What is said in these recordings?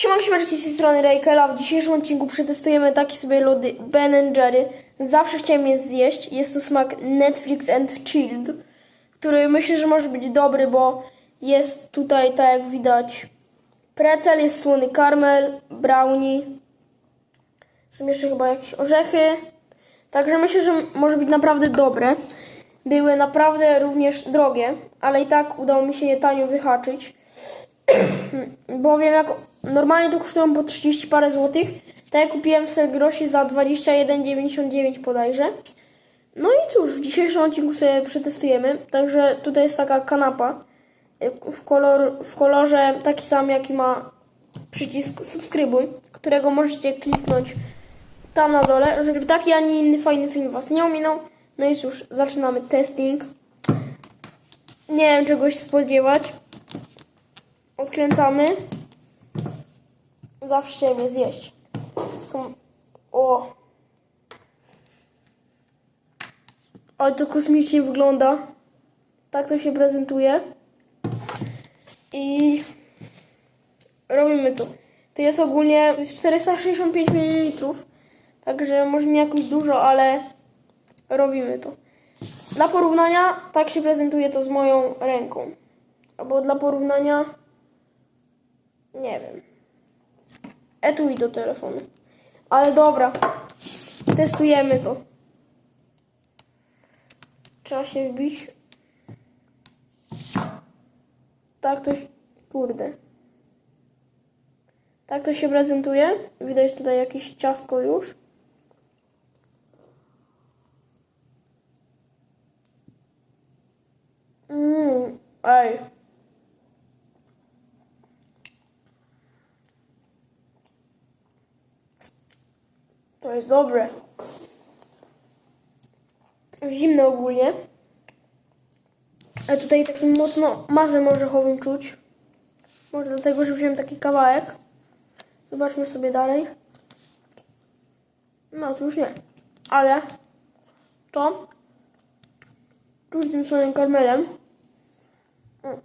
Siemanko, siemaneczki z tej strony Rejkela. W dzisiejszym odcinku przetestujemy takie sobie lody Ben Jerry. Zawsze chciałem je zjeść. Jest to smak Netflix and Chilled, który myślę, że może być dobry, bo jest tutaj, tak jak widać, precel, jest słony karmel, brownie. Są jeszcze chyba jakieś orzechy. Także myślę, że może być naprawdę dobre. Były naprawdę również drogie, ale i tak udało mi się je tanio wyhaczyć. Bo wiem, jak normalnie to kosztują po 30 parę złotych, tak jak kupiłem w Selgrosie za 21,99 bodajże. No i cóż, w dzisiejszym odcinku sobie przetestujemy. Także tutaj jest taka kanapa y, w, kolor, w kolorze taki sam, jaki ma przycisk subskrybuj, którego możecie kliknąć tam na dole, żeby taki, a nie inny fajny film Was nie ominął. No i cóż, zaczynamy testing. Nie wiem czegoś spodziewać. Odkręcamy. Zawsze chciałem je zjeść. Są... O! Ale to kosmicznie wygląda. Tak to się prezentuje. I robimy to. To jest ogólnie 465 ml. Także może nie jakoś dużo, ale robimy to. Dla porównania, tak się prezentuje to z moją ręką. Albo dla porównania, nie wiem. Etui do telefonu. Ale dobra, testujemy to. Trzeba się wbić. Tak to się, kurde. Tak to się prezentuje. Widać tutaj jakieś ciastko już. Mmm, ej. To jest dobre. Zimne ogólnie. A tutaj takim mocno mazem orzechowym czuć. Może dlatego, że wziąłem taki kawałek. Zobaczmy sobie dalej. No, to już nie. Ale to czuć tym słonym karmelem. Mm.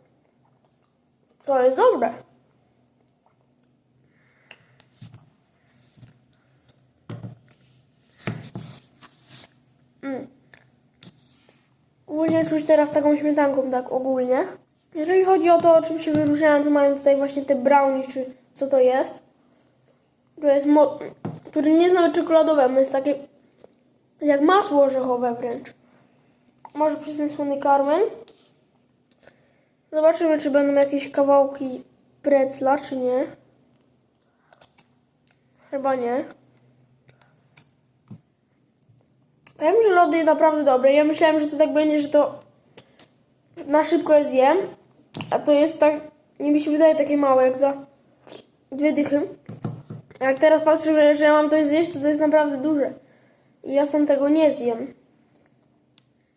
To jest dobre. Ogólnie czuć teraz taką śmietanką, tak ogólnie. Jeżeli chodzi o to, czym się wyróżniają, to mają tutaj właśnie te brownie, czy co to jest. To jest mo- które nie jest nawet czekoladowe, jest takie jak masło orzechowe wręcz. Może przez ten słony karmel. Zobaczymy, czy będą jakieś kawałki precla, czy nie. Chyba nie. Wiem, że lody naprawdę dobre. Ja myślałem, że to tak będzie, że to na szybko je zjem. A to jest tak, nie mi się wydaje takie małe, jak za dwie dychy. Jak teraz patrzę, że ja mam to zjeść, to to jest naprawdę duże. I ja sam tego nie zjem.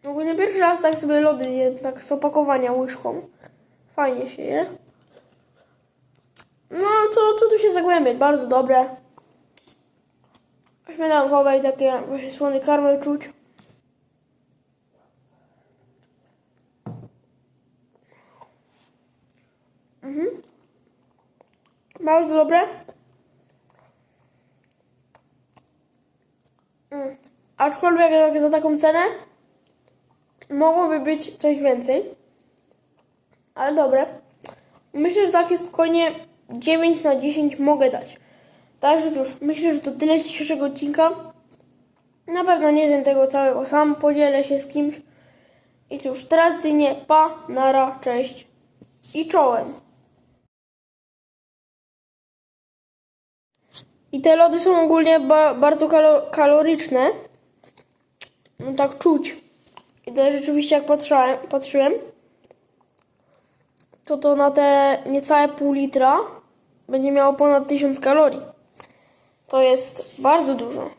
Ogólnie pierwszy raz tak sobie lody je, tak z opakowania łyżką. Fajnie się je. No, co, co tu się zagłębiać? Bardzo dobre. Śmietankowe i takie właśnie słony karmel czuć. Mhm. Bardzo dobre. Mm. Aczkolwiek za taką cenę mogłoby być coś więcej. Ale dobre. Myślę, że takie spokojnie 9 na 10 mogę dać. Także cóż, myślę, że to tyle z dzisiejszego odcinka. Na pewno nie zjem tego całego sam, podzielę się z kimś. I cóż, tradycyjnie pa, nara, cześć i czołem. I te lody są ogólnie ba bardzo kalo kaloryczne. No tak czuć. I to rzeczywiście jak patrzyłem, patrzyłem, to to na te niecałe pół litra będzie miało ponad 1000 kalorii. To jest bardzo dużo.